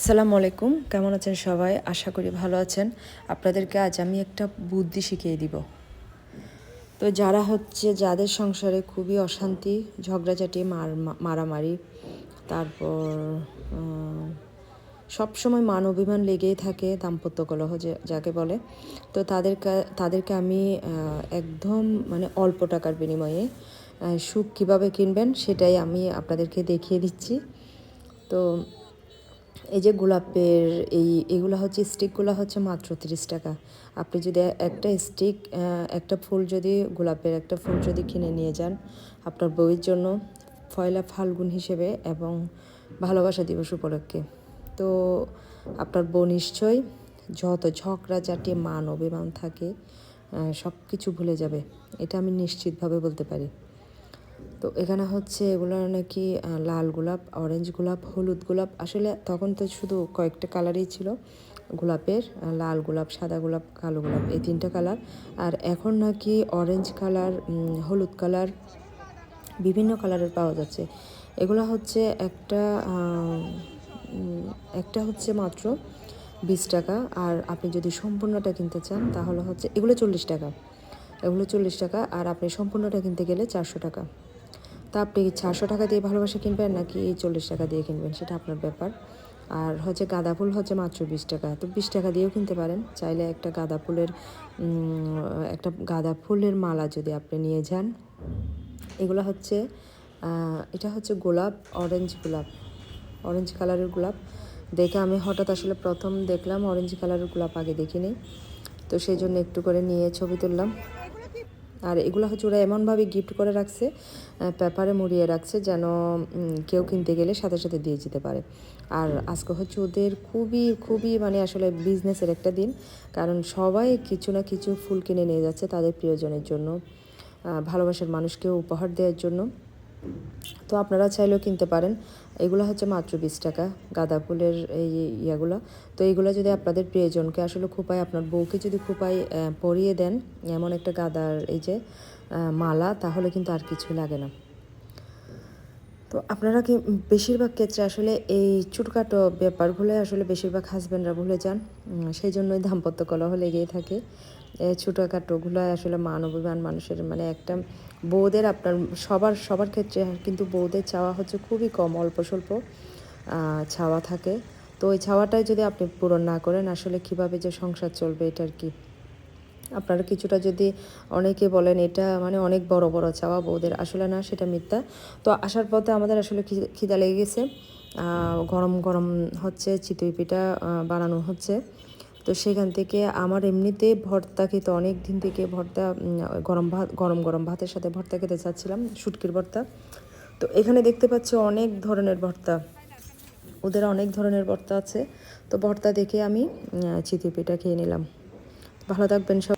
আসসালামু আলাইকুম। কেমন আছেন সবাই? আশা করি ভালো আছেন। আপনাদেরকে আজ আমি একটা বুদ্ধি শিখিয়ে দিব। তো যারা হচ্ছে, যাদের সংসারে খুবই অশান্তি, ঝগড়াঝাটি, মার, মারামারি, তারপর সব সময় মান অভিমান লেগেই থাকে দাম্পত্য কলহ যাকে বলে, তো তাদেরকে তাদেরকে আমি একদম মানে অল্প টাকার বিনিময়ে সুখ কীভাবে কিনবেন সেটাই আমি আপনাদেরকে দেখিয়ে দিচ্ছি। তো এই যে গোলাপের এই, এগুলো হচ্ছে, স্টিকগুলো হচ্ছে মাত্র তিরিশ টাকা। আপনি যদি একটা স্টিক একটা ফুল যদি, গোলাপের একটা ফুল যদি কিনে নিয়ে যান, আপনার বউয়ের জন্য ফয়লা ফাল্গুন হিসেবে এবং ভালোবাসা দিবস উপলক্ষে। তো আপনার বউ নিশ্চয়ই যত ঝগড়া জাটিয়ে মান, অভিমান থাকে সব কিছু ভুলে যাবে। এটা আমি নিশ্চিতভাবে বলতে পারি। তো এখানে হচ্ছে এগুলো নাকি লাল গোলাপ অরেঞ্জ গোলাপ, হলুদ গোলাপ, আসলে তখন তো শুধু কয়েকটা কালারই ছিল। গোলাপের লাল গোলাপ, সাদা গোলাপ, কালো গোলাপ, এই তিনটা কালার আর এখন নাকি অরেঞ্জ কালার হলুদ কালার বিভিন্ন কালারের পাওয়া যাচ্ছে। এগুলো হচ্ছে একটা একটা হচ্ছে মাত্র বিশ টাকা। আর আপনি যদি সম্পূর্ণটা কিনতে চান, তাহলে হচ্ছে, এগুলো চল্লিশ টাকা। এগুলো চল্লিশ টাকা, আর আপনি সম্পূর্ণটা কিনতে গেলে চারশো টাকা। তা আপনি কি চারশো টাকা দিয়ে ভালোবাসা কিনবেন নাকি চল্লিশ টাকা দিয়ে কিনবেন? সেটা আপনার ব্যাপার। আর হচ্ছে গাঁদা ফুল হচ্ছে মাত্র বিশ টাকা। তো বিশ টাকা দিয়েও কিনতে পারেন। চাইলে একটা গাঁদা ফুলের একটা গাঁদা ফুলের মালা যদি আপনি নিয়ে যান। এগুলো হচ্ছে এটা হচ্ছে গোলাপ অরেঞ্জ গোলাপ। অরেঞ্জ কালারের গোলাপ। দেখে আমি হঠাৎ আসলে প্রথম দেখলাম অরেঞ্জ কালারের গোলাপ আগে দেখিনি। তো সেই জন্য একটু করে নিয়ে ছবি তুললাম। আর এগুলো হচ্ছে ওরা এমনভাবে গিফট করে রাখছে পেপারে মুড়িয়ে রাখছে যেন কেউ কিনতে গেলে সাথে সাথে দিয়ে যেতে পারে। আর আজকে হচ্ছে ওদের খুবই খুবই মানে আসলে বিজনেসের একটা দিন কারণ সবাই কিছু না কিছু ফুল কিনে নিয়ে যাচ্ছে তাদের প্রিয়জনের জন্য ভালোবাসার মানুষকেও উপহার দেওয়ার জন্য। তো আপনারা চাইলেও কিনতে পারেন। এগুলো হচ্ছে মাত্র বিশ টাকা। গাঁদা ফুলের এই ইয়াগুলো। তো এইগুলো যদি আপনাদের প্রিয়জনকে আসলে খোপায়, আপনার বউকে যদি খোপায় পরিয়ে দেন এমন একটা গাদার এই যে মালা, তাহলে কিন্তু আর কিছু লাগে না। তো আপনারা কি বেশিরভাগ ক্ষেত্রে আসলে এই ছোটোখাটো ব্যাপারগুলো আসলে বেশিরভাগ হাজব্যান্ডরা ভুলে যান? সেই জন্যই দাম্পত্য কলহ লেগেই থাকে। ছোটোখাটোগুলো আসলে মান অভিমান মানুষের মানে একটা বউদের আপনার সবার সবার ক্ষেত্রে কিন্তু বউদের চাওয়া হচ্ছে খুবই কম, অল্প স্বল্প ছাওয়া থাকে। তো ওই ছাওয়াটাই যদি আপনি পূরণ না করেন, আসলে কীভাবে যে সংসার চলবে এটার কি? আপনারা কিছুটা যদি অনেকে বলেন এটা মানে অনেক বড় বড় চাওয়া বউদের আসলে না, সেটা মিথ্যা। তো আসার পথে আমাদের আসলে খিদা লেগে গেছে। গরম গরম হচ্ছে, চিতই পিঠা বানানো হচ্ছে। তো সেখান থেকে আমার এমনিতে ভর্তা খেতে অনেক দিন থেকে ভর্তা গরম ভাত, গরম গরম ভাতের সাথে ভর্তা খেতে চাচ্ছিলাম, শুটকির ভর্তা। তো এখানে দেখতে পাচ্ছি অনেক ধরনের ভর্তা। ওদের অনেক ধরনের ভর্তা আছে। তো ভর্তা দেখে আমি চিতই পিঠা খেয়ে নিলাম। ভালো থাকবেন সব।